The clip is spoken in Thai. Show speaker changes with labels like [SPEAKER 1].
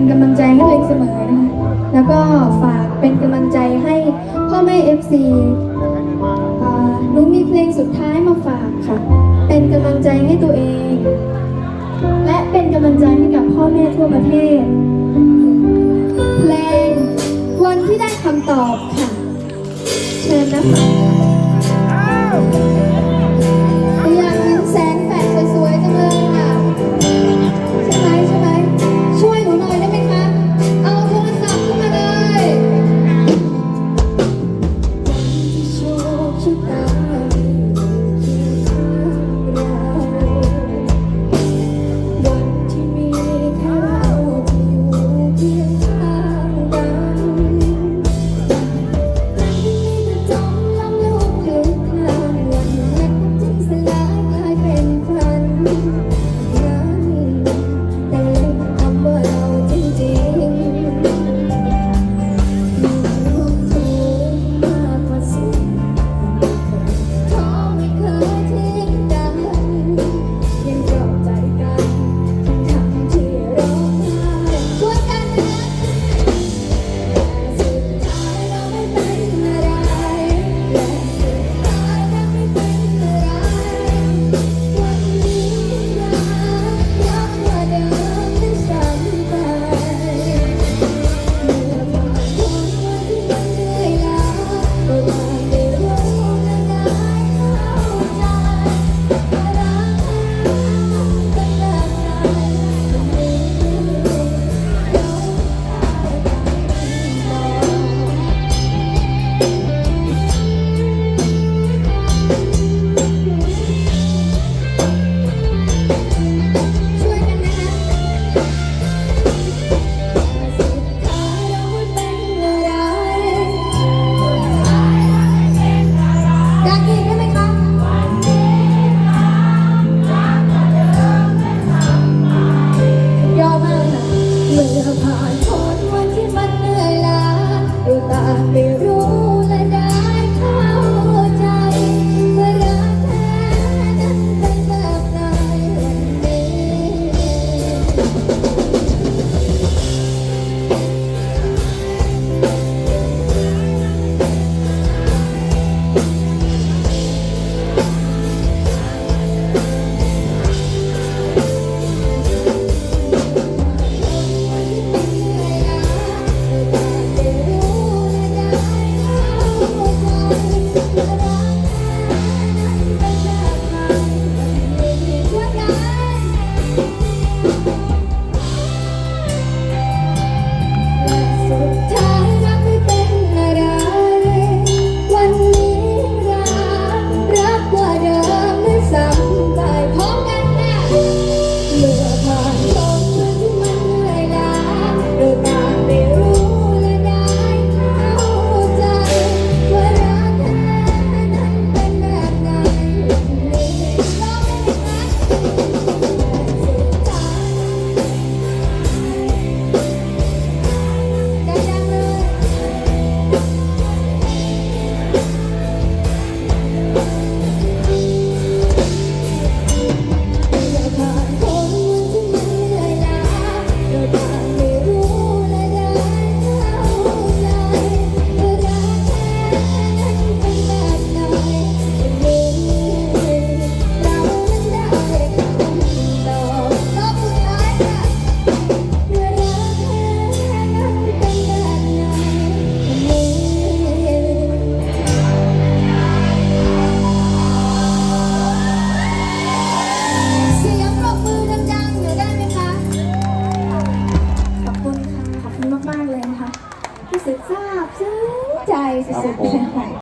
[SPEAKER 1] เป็นกำลังใจให้ตัวเองเสมอนะคะแล้วก็ฝากเป็นกำลังใจให้พ่อแม่เอฟซีหนูมีเพลงสุดท้ายมาฝากค่ะ เป็นกำลังใจให้ตัวเอง และเป็นกำลังใจให้กับพ่อแม่ทั่วประเทศเพลงวันที่ได้คำตอบค่ะ เชิญนะคะ I Thank you. This.